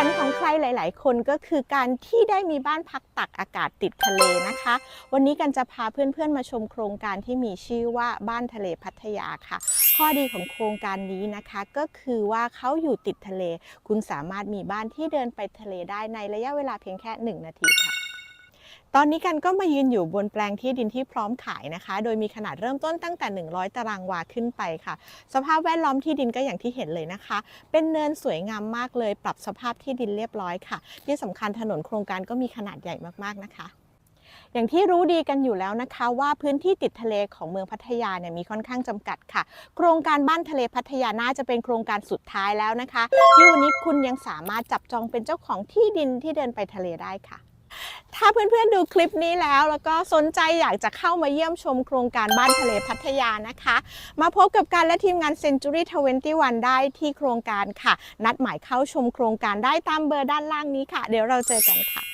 ฝันของใครหลาย ๆ คนก็คือการที่ได้มีบ้านพักตักอากาศติดทะเลนะคะ วันนี้กันจะพาเพื่อน ๆ มาชมโครงการที่มีชื่อว่าบ้านทะเลพัทยาค่ะ ข้อดีของโครงการนี้นะคะ ก็คือว่าเขาอยู่ติดทะเล คุณสามารถมีบ้านที่เดินไปทะเลได้ในระยะเวลาเพียงแค่ 1 นาทีค่ะ ตอนนี้กันก็มายืนอยู่บนแปลงที่ดินที่พร้อมขายนะคะ โดยมีขนาดเริ่มต้นตั้งแต่ 100 ตารางวาขึ้นไปค่ะ สภาพแวดล้อมที่ดินก็อย่างที่เห็นเลยนะคะ เป็นเนินสวยงามมากเลย ปรับสภาพที่ดินเรียบร้อยค่ะ ที่สำคัญถนนโครงการก็มีขนาดใหญ่มากๆนะคะอย่างที่รู้ดีกันอยู่แล้วนะคะ ว่าพื้นที่ติดทะเลของเมืองพัทยาเนี่ยมีค่อนข้างจำกัดค่ะ โครงการบ้านทะเลพัทยาน่าจะเป็นโครงการสุดท้ายแล้วนะคะที่วันนี้คุณยังสามารถจับจองเป็นเจ้าของที่ดินที่เดินไปทะเลได้ค่ะ ถ้าเพื่อนๆดูคลิปนี้แล้ว แล้วก็สนใจอยากจะเข้ามาเยี่ยมชมโครงการบ้านทะเลพัทยานะคะ มาพบกับการและทีมงาน Century 21 ได้ที่โครงการค่ะ นัดหมายเข้าชมโครงการได้ตามเบอร์ด้านล่างนี้ค่ะ เดี๋ยวเราเจอกันค่ะ